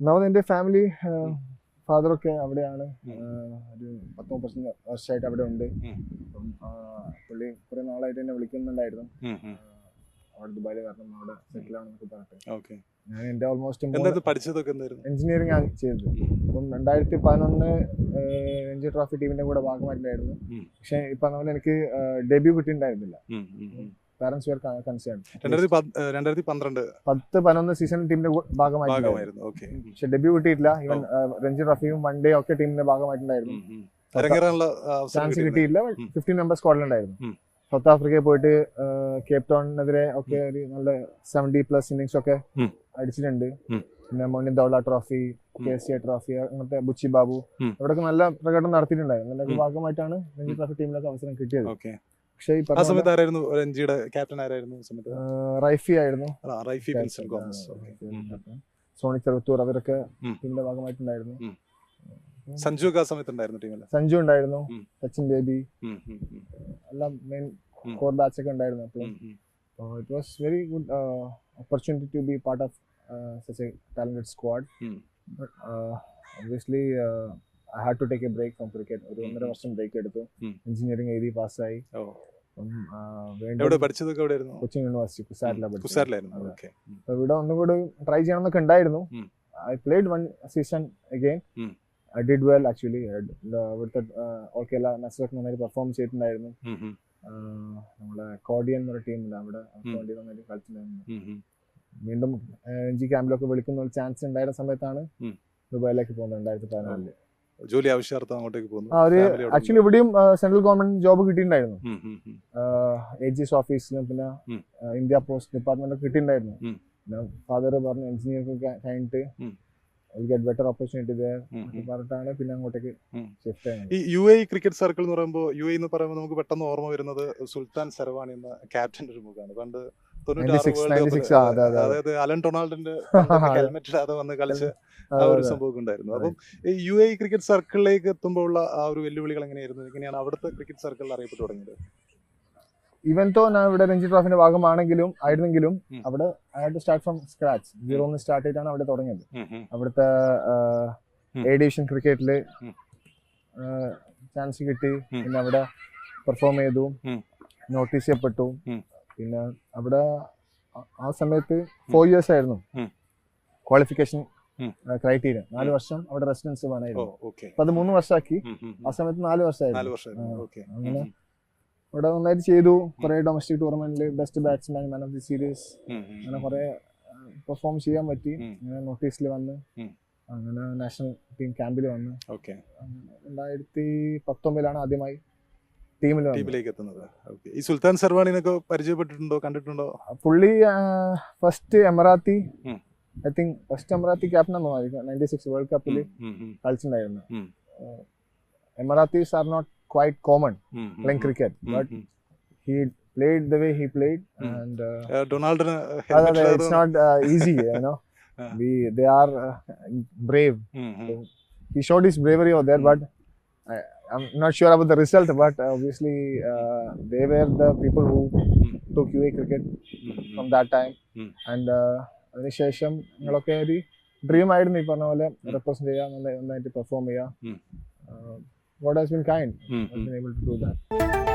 ഒന്നാമത് എന്റെ ഫാമിലി ഫാദറൊക്കെ അവിടെയാണ്. ഒരു പത്ത് മുപ്പത് വർഷമായിട്ട് അവിടെ ഉണ്ട്. അപ്പം പുള്ളി കുറെ നാളായിട്ട് എന്നെ വിളിക്കുന്നുണ്ടായിരുന്നു. അവിടെ ദുബായിൽ കാരണം അവിടെ സെറ്റിൽ ആണെന്നൊക്കെ പറഞ്ഞിട്ട്. ഞാൻ എന്റെ ഓൾമോസ്റ്റ് പഠിച്ചതൊക്കെ എഞ്ചിനീയറിംഗ് ആണ് ചെയ്തത്. അപ്പം രണ്ടായിരത്തി പതിനൊന്ന് രഞ്ജി ട്രോഫി ടീമിന്റെ കൂടെ ഭാഗമായിട്ടുണ്ടായിരുന്നു. പക്ഷെ ഈ പറഞ്ഞ പോലെ എനിക്ക് ഡെബ്യൂ കിട്ടിയിട്ടുണ്ടായിരുന്നില്ല. ഉം. പാരന്റ്സ് വേർ കൺസേൺ രണ്ടായിരത്തി പന്ത്രണ്ട്. പത്ത് പതിനൊന്ന് സീസൺ ടീമിന്റെ ഭാഗമായിട്ടുണ്ടായിരുന്നു ഭാഗമായിരുന്നു. ഓക്കെ. പക്ഷെ ഡെബ്യൂ കിട്ടിയിട്ടില്ല. ഈവൻ രഞ്ജി ട്രോഫിയും വൺ ഡേ ഒക്കെ ടീമിന്റെ ഭാഗമായിട്ടുണ്ടായിരുന്നു. ചാൻസ് കിട്ടിയില്ല. ഫിഫ്റ്റീൻ മെമ്പർ സ്ക്വാഡിലുണ്ടായിരുന്നു സൗത്ത് ആഫ്രിക്കയിൽ പോയിട്ട് കേപ് ടൗണിനെതിരെ ഒക്കെ ഒരു നല്ല സെവന്റി പ്ലസ് ഇന്നിങ്സ് ഒക്കെ അടിച്ചിട്ടുണ്ട്. പിന്നെ Moin Dowla trophy. K C A trophy അങ്ങനത്തെ ബുച്ചി ബാബു അവിടെ അവിടെയൊക്കെ നല്ല പ്രകടനം നടത്തിയിട്ടുണ്ടായിരുന്നു. അതിന്റെ ഭാഗമായിട്ടാണ് രഞ്ജി ട്രോഫി ടീമിലൊക്കെ അവസരം കിട്ടിയത്. ഓക്കെ. പക്ഷേ ഈ ആ പറഞ്ഞ സമയത്ത് ആരായിരുന്നു രഞ്ജിയുടെ ക്യാപ്റ്റൻ ആരായിരുന്നു ആ സമയത്ത് പോലെ, റൈഫി ആയിരുന്നു റൈഫി ഗോമസ് സോണി ചെറുത്തൂർ അവരൊക്കെ ഉം. ടീമിന്റെ ഭാഗമായിട്ടുണ്ടായിരുന്നു. സഞ്ജു ഒക്കെ ആ സമയത്ത് ഉണ്ടായിരുന്നു ടീമിൽ സഞ്ജു ഉണ്ടായിരുന്നു ഉം. സച്ചിൻ ബേബി എല്ലാം മെയിൻ ഉം. കോർ ബാച്ച് ഒക്കെ ഉണ്ടായിരുന്നു അപ്പോൾ it was very good opportunity to be part of such a talented squad a talented squad. Mm. But uh, obviously, had to take a break a cricket from cricket. ഒരു ഒന്നര. വർഷം break എടുത്തു. Engineering എഴുതി പാസ്സായി Cochin university അപ്പോൾ ഇവിടെ ഒന്നും കൂടി ട്രൈ ചെയ്യണമെന്നൊക്കെ ഉണ്ടായിരുന്നു. I played one season again. I did well actually ഇവിടുത്തെ ഓൾ കേരള മാച്ചൊക്കെ നന്നായിട്ട് പെർഫോം ചെയ്തിട്ടുണ്ടായിരുന്നു. നമ്മളെ കോഡിയൻ എന്നൊരു ടീമില്ല അവിടെ കോഡിയൻ നന്നായിട്ട് കളിച്ചിട്ടുണ്ടായിരുന്നു. വീണ്ടും എൻ ജി ക്യാമ്പിലൊക്കെ വിളിക്കുന്ന ഒരു ചാൻസ് ഉണ്ടായിരുന്ന സമയത്താണ് ദുബായിലേക്ക് പോകുന്നത് രണ്ടായിരത്തി പതിനാലിൽ. ജോലി ആവശ്യാർത്ഥം അങ്ങോട്ടേക്ക് പോകുന്നു. അവിടെ ആക്ച്വലി ഇവിടെയും സെൻട്രൽ ഗവൺമെന്റ് ജോബ് കിട്ടിയിട്ടുണ്ടായിരുന്നു. എസ് ഓഫീസിലും പിന്നെ ഇന്ത്യ പോസ്റ്റ് ഡിപ്പാർട്ട്മെന്റ് കിട്ടിയിട്ടുണ്ടായിരുന്നു. പിന്നെ ഫാദർ പറഞ്ഞു എഞ്ചിനീയർ കഴിഞ്ഞിട്ട്. Get better opportunity. പറഞ്ഞിട്ടാണ് പിന്നെ അങ്ങോട്ടേക്ക് ഷിഫ്റ്റ് ചെയ്യുന്നത് ഈ യു എ ക്രിക്കറ്റ് സർക്കിൾ എന്ന് പറയുമ്പോൾ യു എ എന്ന് പറയുമ്പോൾ നമുക്ക് പെട്ടെന്ന് ഓർമ്മ വരുന്നത് സുൽത്താൻ സരവാണി എന്ന ക്യാപ്റ്റൻ ഒരു മുഖമാണ്. പണ്ട് 96, 96, ആ, അതെ, അതെ, അതെ. അതായത് അലൻ ഡൊണാൾഡിന്റെ ഹെൽമെറ്റ് ഇടാതെ വന്ന് കളിച്ച് ആ ഒരു സംഭവം ഉണ്ടായിരുന്നു. അപ്പം യു എ ക്രിക്കറ്റ് സർക്കിളിലേക്ക് എത്തുമ്പോൾ ഉള്ള ആ ഒരു വെല്ലുവിളികൾ എങ്ങനെയായിരുന്നു? എങ്ങനെയാണ് അവിടുത്തെ ക്രിക്കറ്റ് സർക്കിളിൽ അറിയപ്പെട്ടു തുടങ്ങിയത്. ഇവൻ തോ ഞാൻ ഇവിടെ രഞ്ജി ട്രോഫിന്റെ ഭാഗമാണെങ്കിലും ആയിരുന്നെങ്കിലും. അവിടെ I had to start from scratch. Zero നിന്ന് സ്റ്റാർട്ട് ചെയ്തിട്ടാണ് അവിടെ തുടങ്ങിയത്. അവിടുത്തെ എ ഡിവിഷൻ ക്രിക്കറ്റിൽ ചാൻസ് കിട്ടി. പിന്നെ അവിടെ പെർഫോം ചെയ്തു. നോട്ടീസ് ചെയ്യപ്പെട്ടു. പിന്നെ അവിടെ ആ- സമയത്ത് ഫോർ ഇയേഴ്സ് ആയിരുന്നു ക്വാളിഫിക്കേഷൻ ക്രൈറ്റീരിയ നാല് വർഷം അവിടെ റെസിഡൻസ് വേണമായിരുന്നു. അപ്പൊ അത് മൂന്ന് വർഷമാക്കി. ആ സമയത്ത് നാല് വർഷമായിരുന്നു. അങ്ങനെ അവിടെ നന്നായിട്ട് ചെയ്തു. കുറെ ഡൊമസ്റ്റിക് ടൂർണമെന്റിൽ best batsman man of the series അങ്ങനെ കുറെ പെർഫോം ചെയ്യാൻ പറ്റി. അങ്ങനെ നോട്ടീസിൽ വന്ന്. അങ്ങനെ നാഷണൽ ടീം ക്യാമ്പിൽ വന്ന്. രണ്ടായിരത്തി പത്തൊമ്പതിലാണ് ആദ്യമായി ടീമിലേക്ക് എത്തുന്നത് ഓക്കെ ഈ സുൽത്താൻ സെർവാണിനൊക്കെ പരിചയപ്പെട്ടിട്ടുണ്ടോ കണ്ടിട്ടുണ്ടോ പുള്ളി ഫസ്റ്റ് എമറാത്തി ഉം. I think first Emirati captain ആണെന്ന് നയന്റി സിക്സ് വേൾഡ് കപ്പിൽ ഉം, ഉം, ഉം, കളിച്ചിട്ടുണ്ടായിരുന്നു ഉം. Emiratis are not quite common um, um, playing um, cricket um, but um. He played the way he played um. And uh ഡൊണാൾഡിന് അതെ helmet അതെ ഇടാതെ it's not easy you know ആ. we they are uh, brave ഉം, ഉം. he showed his bravery over there Mm. but I, i'm not sure about the result but obviously uh, they were the people who Mm. took UA cricket from that time Mm. and uh, അതിനുശേഷം നിങ്ങളൊക്കെ ഒരു dream ആയിരുന്നു ഈ പറഞ്ഞ പോലെ represent ചെയ്യുക നന്നായി- നന്നായിട്ട് പെർഫോം ചെയ്യുക Mm. God has been kind able to do that